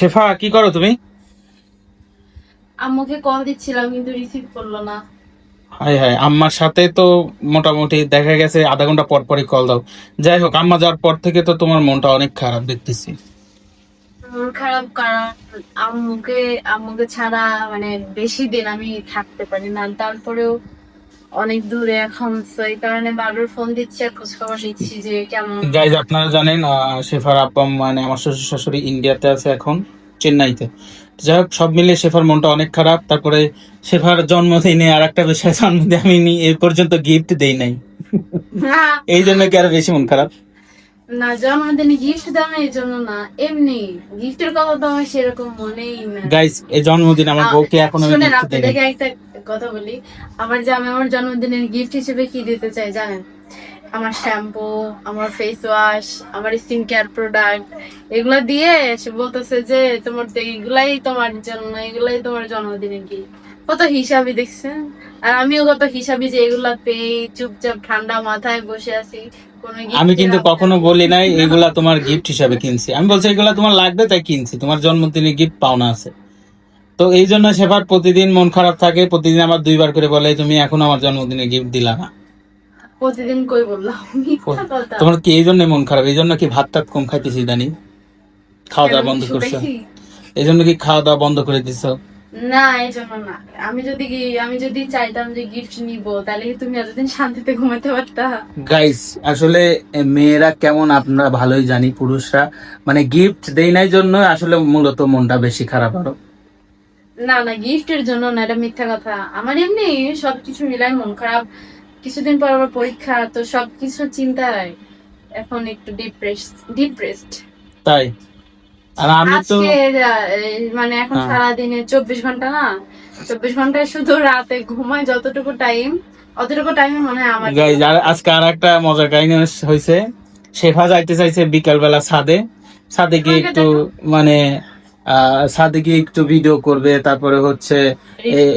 শেফা কি করো তুমি? আম্মুকে কল দিচ্ছিলাম কিন্তু রিসিভ করল না। হাই হাই আম্মার সাথে তো মোটামুটি দেখা গেছে আধা ঘণ্টা পর পরই কল দাও। যাই হোক আম্মা যাওয়ার পর থেকে তো তোমার মনটা অনেক খারাপ দেখতেছি। মন খারাপ কারণ আম্মুকে আম্মুকে ছাড়া মানে বেশি দিন আমি থাকতে পারি না। তারপরেও অনেক দূরে এখন তো এই কারণে বারবার ফোন দিচ্ছে খোঁজ খবর নিচ্ছি যে কেমন। গাইজ আপনারা জানেন শেফার আব্বা মানে আমার শ্বশুর শাশুড়ি ইন্ডিয়াতে আছে এখন চেন্নাইতে। যাই হোক সব মিলিয়ে শেফার মনটা অনেক খারাপ। তারপরে শেফার জন্মদিনে আর একটা বিষয় জন্মদিনে আমি এ পর্যন্ত গিফট দেই নাই। এই জন্য কি আরও বেশি মন খারাপ? না জন্মদিনে গিফট দাও এই জন্য না এমনি গিফটের কথা তো আমার সেরকম মনেই না গাইজ এই জন্মদিন আমার বউকে এখন আমি শুনেন গিফট দেই একটা কথা বলি। আমার যে আমার জন্মদিনের গিফট হিসেবে কি দিতে চাই জানেন? আমার শ্যাম্পু আমার ফেস ওয়াশ আমার স্কিন কেয়ার প্রোডাক্ট এগুলো দিয়ে সে বলতেছে যে তোমার এগুলাই তোমার জন্য এগুলাই তোমার জন্মদিনের গিফট কত হিসাবই দেখছেন আর আমিও কত হিসাবি যে এগুলা পেয়ে চুপচাপ ঠান্ডা মাথায় বসে আছি আমি কিন্তু কখনো বলি নাই এগুলা তোমার গিফট হিসাবে কিনছি। আমি বলছি এগুলা তোমার লাগবে তাই কিনছি তোমার জন্মদিনে গিফট পাওনা আছে। তো এই জন্য সেবার প্রতিদিন মন খারাপ থাকে প্রতিদিন আমার দুইবার করে বলে তুমি এখন আমার জন্মদিনে গিফট দিলা না। প্রতিদিন কই বললাম? তোমার কি এই জন্য মন খারাপ? এই জন্য কি ভাত টাত কম খাইতেছি জানি খাওয়া দাওয়া বন্ধ করছ? এই জন্য কি খাওয়া দাওয়া বন্ধ করে দিছ? না এই জন্য না। আমি যদি আমি যদি চাইতাম যে গিফট নিব তাহলে তুমি এতদিন শান্তিতে ঘুমাতে পারতা? গাইস আসলে মেয়েরা কেমন আপনারা ভালোই জানি পুরুষরা। মানে গিফট দেই নাই জন্য আসলে মূলত মনটা বেশি খারাপ আরও। না না গিফটের জন্য না এটা মিথ্যা কথা। আমার এমনি সবকিছু মিলাই মন খারাপ। কিছুদিন পর আবার পরীক্ষা তো সবকিছু চিন্তায় এখন একটু ডিপ্রেস ডিপ্রেসড তাই? আর আমি তো মানে এখন হ্যাঁ। সারাদিনে চব্বিশ ঘণ্টা না? চব্বিশ ঘন্টায় শুধু রাতে ঘুমাই যতটুকু টাইম অতটুকু টাইমে মনে হয় আমার আর আজকে আর একটা মজার কাহিনী হয়েছে শেফা যাইতে চাইছে বিকাল বেলা ছাদে। ছাদে গিয়ে একটু মানে আহ, ছাদে গিয়ে একটু ভিডিও করবে তারপরে হচ্ছে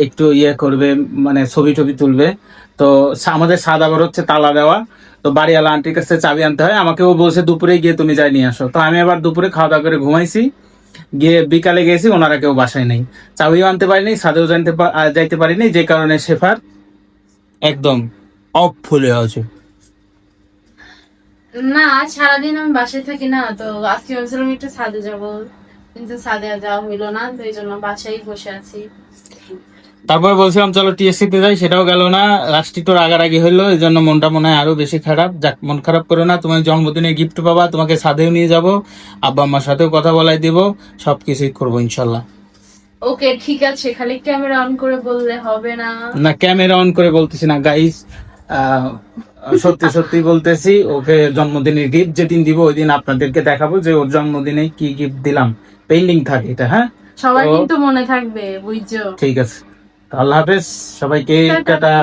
একটু ইয়ে করবে মানে ছবি টবি তুলবে। তো আমাদের ছাদ আবার হচ্ছে তালা দেওয়া। তো বাড়িওয়ালা আন্টির কাছে চাবি আনতে হয়। আমাকেও বলছে দুপুরে গিয়ে তুমি যাই নিয়ে আসো। তো আমি আবার দুপুরে খাওয়া দাওয়া করে ঘুমাইছি। গিয়ে বিকালে গেছি, ওনারা কেউ বাসায় নেই। চাবিও আনতে পারিনি ছাদেও জানতে যাইতে পারিনি, যে কারণে শেফার একদম অফ ফুলে আছে। না সারাদিন আমি বাসায় থাকি না, তো আজকে ভাবছিলাম একটু যাব, কিন্তু যাওয়া হইল না, তো এই জন্য বাসায় বসে আছি। তারপর বলছিলাম চলো টিএসসি তে যাই সেটাও গেল না। লাস্টটি তো রাগারাগি হইল এই জন্য মনটা মনে হয় আরও বেশি খারাপ। যাক মন খারাপ করো না তোমার জন্মদিনে গিফট পাবা তোমাকে ছাদেও নিয়ে যাব আব্বা আম্মার সাথেও কথা বলাই দিব সবকিছুই করব ইনশাল্লাহ। ওকে ঠিক আছে খালি ক্যামেরা অন করে বললে হবে না। না ক্যামেরা অন করে বলতেছি না গাইস সত্যি সত্যি বলতেছি ওকে জন্মদিনের গিফট যেদিন দিব ওই দিন আপনাদেরকে দেখাবো যে ওর জন্মদিনে কি গিফট দিলাম। পেন্ডিং থাকে এটা হ্যাঁ? সবাই কিন্তু মনে থাকবে বুঝছ? ঠিক আছে। আল্লাহ হাফেজ সবাইকে টাটা।